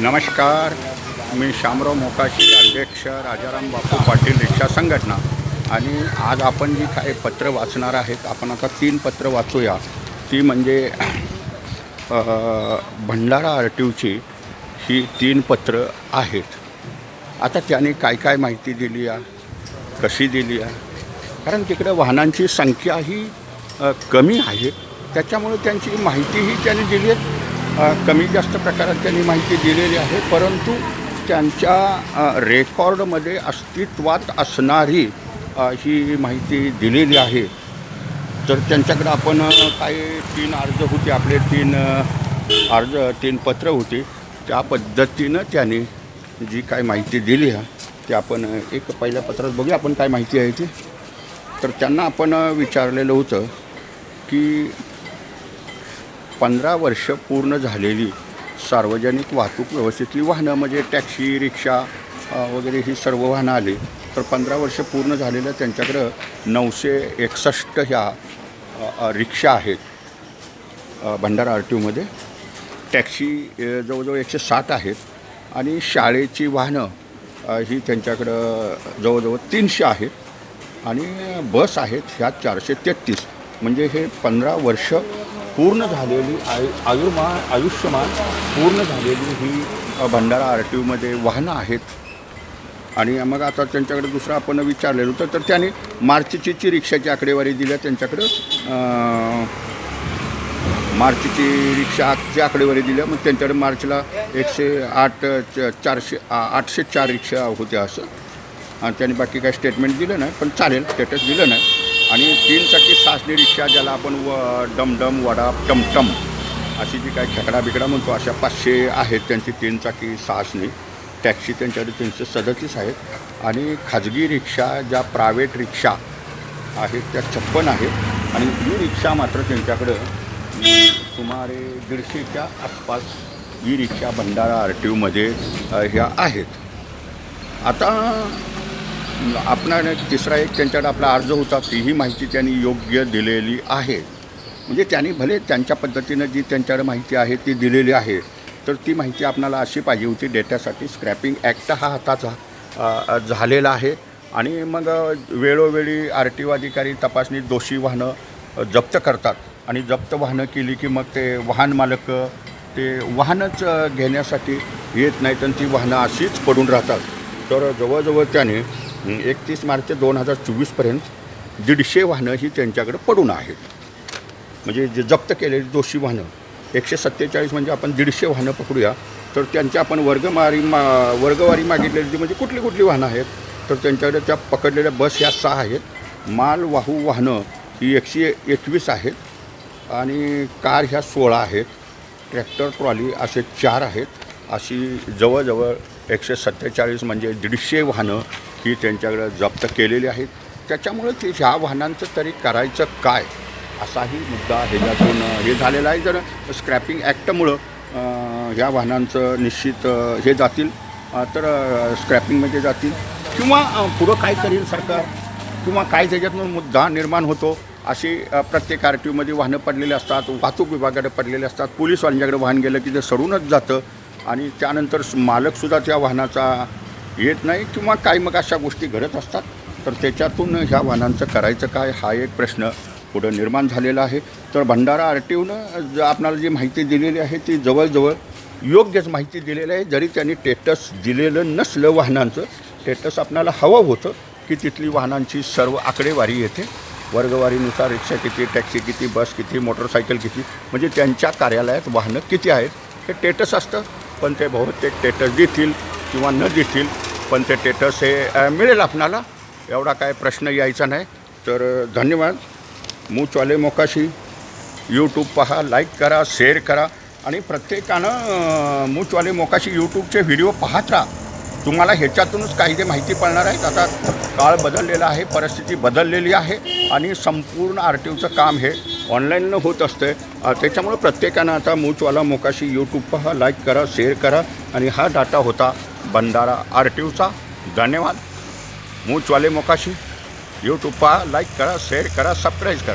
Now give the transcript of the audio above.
नमस्कार. मी शामराव मोकाशी अध्यक्ष राजाराम बापू पाटील रिक्षा संघटना. आणि आज आपण जी काही पत्र वाचणार आहेत आपण आता तीन पत्र वाचूया. ती म्हणजे भंडारा आर टी ओची ही तीन पत्र आहेत. आता त्याने काय काय माहिती दिली आहे कशी दिली आहे कारण तिकडे वाहनांची संख्या ही कमी आहे. त्याच्यामुळे त्यांची माहितीही त्यांनी दिली आहे. कमी जास्त प्रकारात त्यांनी माहिती दिलेली आहे परंतु त्यांच्या रेकॉर्डमध्ये अस्तित्वात असणारी ही माहिती दिलेली आहे. तर त्यांच्याकडे आपण काही तीन अर्ज होते आपले तीन अर्ज तीन पत्र होती त्या पद्धतीनं त्यांनी जी काय माहिती दिली आहे ते आपण एक पहिल्या पत्रात बघूया आपण काय माहिती आहे ती. तर त्यांना आपण विचारलेलं होतं की पंधरा वर्ष पूर्ण झालेली सार्वजनिक वाहतूक व्यवस्थेतली वाहनं म्हणजे टॅक्सी रिक्षा वगैरे ही सर्व वाहनं आली. तर पंधरा वर्ष पूर्ण झालेल्या त्यांच्याकडं नऊशे एकसष्ट ह्या रिक्षा आहेत. भंडारा आर टी ओमध्ये टॅक्सी जवळजवळ एकशे सात आहेत. आणि शाळेची वाहनं ही त्यांच्याकडं जवळजवळ तीनशे आहेत. आणि बस आहेत ह्या चारशे तेहतीस. म्हणजे हे पंधरा वर्ष पूर्ण झालेली आयु आयुमान आयुष्यमान पूर्ण झालेली ही भंडारा आर टी ओमध्ये वाहनं आहेत. आणि मग आता त्यांच्याकडे दुसरं आपण विचारलेलं होतं तर त्याने मार्चची जी रिक्षाची आकडेवारी दिल्या त्यांच्याकडं मार्चची मार्चची रिक्षाची आकडेवारी दिल्या मग त्यांच्याकडे मार्चला एकशे आठ च- चारशे आठशे चार रिक्षा होत्या असं. आणि त्यांनी बाकी काय स्टेटमेंट दिलं नाही पण चालेल स्टेटस दिलं नाही. आणि तीन चाकी सासणी रिक्षा ज्याला आपण व डमडम वडा टमटम अशी जी काय खेकडा बिकडा म्हणतो अशा पाचशे आहेत त्यांची तीन चाकी सासणी टॅक्सी त्यांच्याकडे तीनशे सदतीस आहेत. आणि खाजगी रिक्षा ज्या प्रायव्हेट रिक्षा आहेत त्या छप्पन आहेत. आणि ई रिक्षा मात्र त्यांच्याकडं सुमारे दीडशेच्या आसपास ई रिक्षा भंडारा आर टी ओमध्ये ह्या आहेत. आता आपण तिसरा एक त्यांच्याकडे आपला अर्ज होता तीही माहिती त्यांनी योग्य दिलेली आहे. म्हणजे त्यांनी भले त्यांच्या पद्धतीनं जी त्यांच्याकडे माहिती आहे ती दिलेली आहे तर ती माहिती आपणाला अशी पाहिजे होती डेटासाठी स्क्रॅपिंग ॲक्ट हा हाताचा झालेला आहे. आणि मग वेळोवेळी आर टी ओ अधिकारी तपासणी दोषी वाहनं जप्त करतात. आणि जप्त वाहनं केली की मग ते वाहन मालक ते वाहनच घेण्यासाठी येत नाहीत आणि ती वाहनं अशीच पडून राहतात. तर जवळजवळ त्याने एकतीस मार्च दोन हजार चोवीसपर्यंत दीडशे वाहनं ही त्यांच्याकडे पडून आहेत. म्हणजे जे जप्त केलेली दोषी वाहनं एकशे सत्तेचाळीस म्हणजे आपण दीडशे वाहनं पकडूया तर त्यांच्या आपण वर्गवारी मा वर्गवारी मागितलेली म्हणजे कुठली कुठली वाहनं आहेत तर त्यांच्याकडे त्या पकडलेल्या बस ह्या सहा आहेत. मालवाहू वाहनं ही एकशे एकवीस आहेत आणि कार ह्या सोळा आहेत. ट्रॅक्टर ट्रॉली असे चार आहेत. अशी जवळजवळ एकशे सत्तेचाळीस म्हणजे दीडशे वाहनं ही त्यांच्याकडं जप्त केलेली आहेत. त्याच्यामुळे ते ह्या वाहनांचं तरी करायचं काय? असाही मुद्दा ह्याच्यातून हे झालेला आहे. जर स्क्रॅपिंग ॲक्टमुळं ह्या वाहनांचं निश्चित हे जातील तर स्क्रॅपिंगमध्ये जातील. किंवा पुढं काय करील सरकार? किंवा काय त्याच्यातून मुद्दा निर्माण होतो? अशी प्रत्येक आर टी ओमध्ये वाहनं पडलेले असतात वाहतूक विभागाकडे पडलेले असतात. पोलीसवाल्यांच्याकडे वाहन गेलं की ते सडूनच जातं. आणि त्यानंतर मालकसुद्धा त्या वाहनाचा येत नाही किंवा काय मग अशा गोष्टी घडत असतात? तर त्याच्यातून ह्या वाहनांचं करायचं काय? हा एक प्रश्न पुढं निर्माण झालेला आहे. तर भंडारा आर टी ओनं ज आपणाला जी माहिती दिलेली आहे ती जवळजवळ योग्यच माहिती दिलेली आहे. जरी त्यांनी टेटस दिलेलं नसलं वाहनांचं टेटस आपणाला हवं होतं की तिथली वाहनांची सर्व आकडेवारी येते. वर्गवारीनुसार रिक्षा किती टॅक्सी किती बस किती मोटरसायकल किती म्हणजे त्यांच्या कार्यालयात वाहनं किती आहेत हे टेटस असतं. पण ते बहुतेक टेटस देतील किंवा न देतील पण ते टेटस हे मिळेल आपणाला एवढा काय प्रश्न यायचा नाही. तर धन्यवाद. मूचवाले मोकाशी. यूट्यूब पहा लाईक करा शेअर करा आणि प्रत्येकानं मूचवाले मोकाशी यूट्यूबचे व्हिडिओ पाहत राहा. तुम्हाला ह्याच्यातूनच काही ते माहिती पडणार आहेत. आता काळ बदललेला आहे परिस्थिती बदललेली आहे आणि संपूर्ण आर टी ओचं काम हे ऑनलाईननं होत असतं त्याच्यामुळे प्रत्येकानं आता मूचवाला मोकाशी यूट्यूब पहा लाईक करा शेअर करा आणि हा डाटा होता बंडारा आर टी ओचा धन्यवाद. मूचवाले मोकाशी. यूट्यूब पहा लाईक करा शेअर करा सबस्क्राईब करा.